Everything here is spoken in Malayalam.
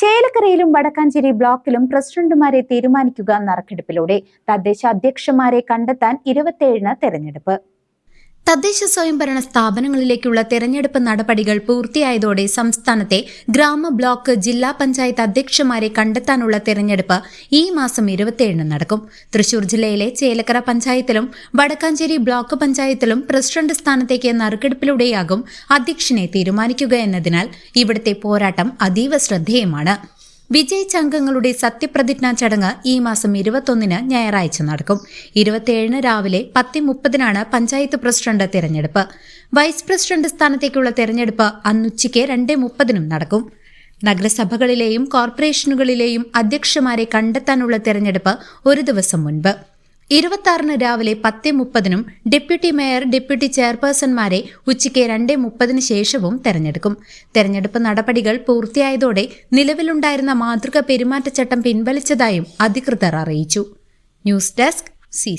ചേലക്കരയിലും വടക്കാഞ്ചേരി ബ്ലോക്കിലും പ്രസിഡന്റുമാരെ തീരുമാനിക്കുക നറുക്കെടുപ്പിലൂടെ. തദ്ദേശ അധ്യക്ഷന്മാരെ കണ്ടെത്താൻ ഇരുപത്തിയേഴിന് തെരഞ്ഞെടുപ്പ്. തദ്ദേശ സ്വയംഭരണ സ്ഥാപനങ്ങളിലേക്കുള്ള തെരഞ്ഞെടുപ്പ് നടപടികൾ പൂർത്തിയായതോടെ സംസ്ഥാനത്തെ ഗ്രാമ ബ്ലോക്ക് ജില്ലാ പഞ്ചായത്ത് അധ്യക്ഷന്മാരെ കണ്ടെത്താനുള്ള തെരഞ്ഞെടുപ്പ് ഈ മാസം ഇരുപത്തിയേഴിന് നടക്കും. തൃശൂർ ജില്ലയിലെ ചേലക്കര പഞ്ചായത്തിലും വടക്കാഞ്ചേരി ബ്ലോക്ക് പഞ്ചായത്തിലും പ്രസിഡന്റ് സ്ഥാനത്തേക്ക് നറുക്കെടുപ്പിലൂടെയാകും അധ്യക്ഷനെ തീരുമാനിക്കുക എന്നതിനാൽ ഇവിടുത്തെ പോരാട്ടം അതീവ ശ്രദ്ധേയമാണ്. വിജയിച്ച അംഗങ്ങളുടെ സത്യപ്രതിജ്ഞാ ചടങ്ങ് ഈ മാസം ഇരുപത്തൊന്നിന് ഞായറാഴ്ച നടക്കും. ഇരുപത്തിയേഴിന് രാവിലെ പത്ത് മുപ്പതിനാണ് പഞ്ചായത്ത് പ്രസിഡന്റ് തിരഞ്ഞെടുപ്പ്. വൈസ് പ്രസിഡന്റ് സ്ഥാനത്തേക്കുള്ള തിരഞ്ഞെടുപ്പ് അന്നുച്ചയ്ക്ക് രണ്ട് മുപ്പതിനും നടക്കും. നഗരസഭകളിലെയും കോർപ്പറേഷനുകളിലെയും അധ്യക്ഷമാരെ കണ്ടെത്താനുള്ള തിരഞ്ഞെടുപ്പ് ഒരു ദിവസം മുൻപ്. ഇരുപത്തിയാറിന് രാവിലെ പത്ത് മുപ്പതിനും ഡെപ്യൂട്ടി മേയർ ഡെപ്യൂട്ടി ചെയർപേഴ്സൺമാരെ ഉച്ചയ്ക്ക് രണ്ട് മുപ്പതിന് ശേഷവും തെരഞ്ഞെടുക്കും. തെരഞ്ഞെടുപ്പ് നടപടികൾ പൂർത്തിയായതോടെ നിലവിലുണ്ടായിരുന്ന മാതൃക പെരുമാറ്റച്ചട്ടം പിൻവലിച്ചതായും അധികൃതർ അറിയിച്ചു. News desk C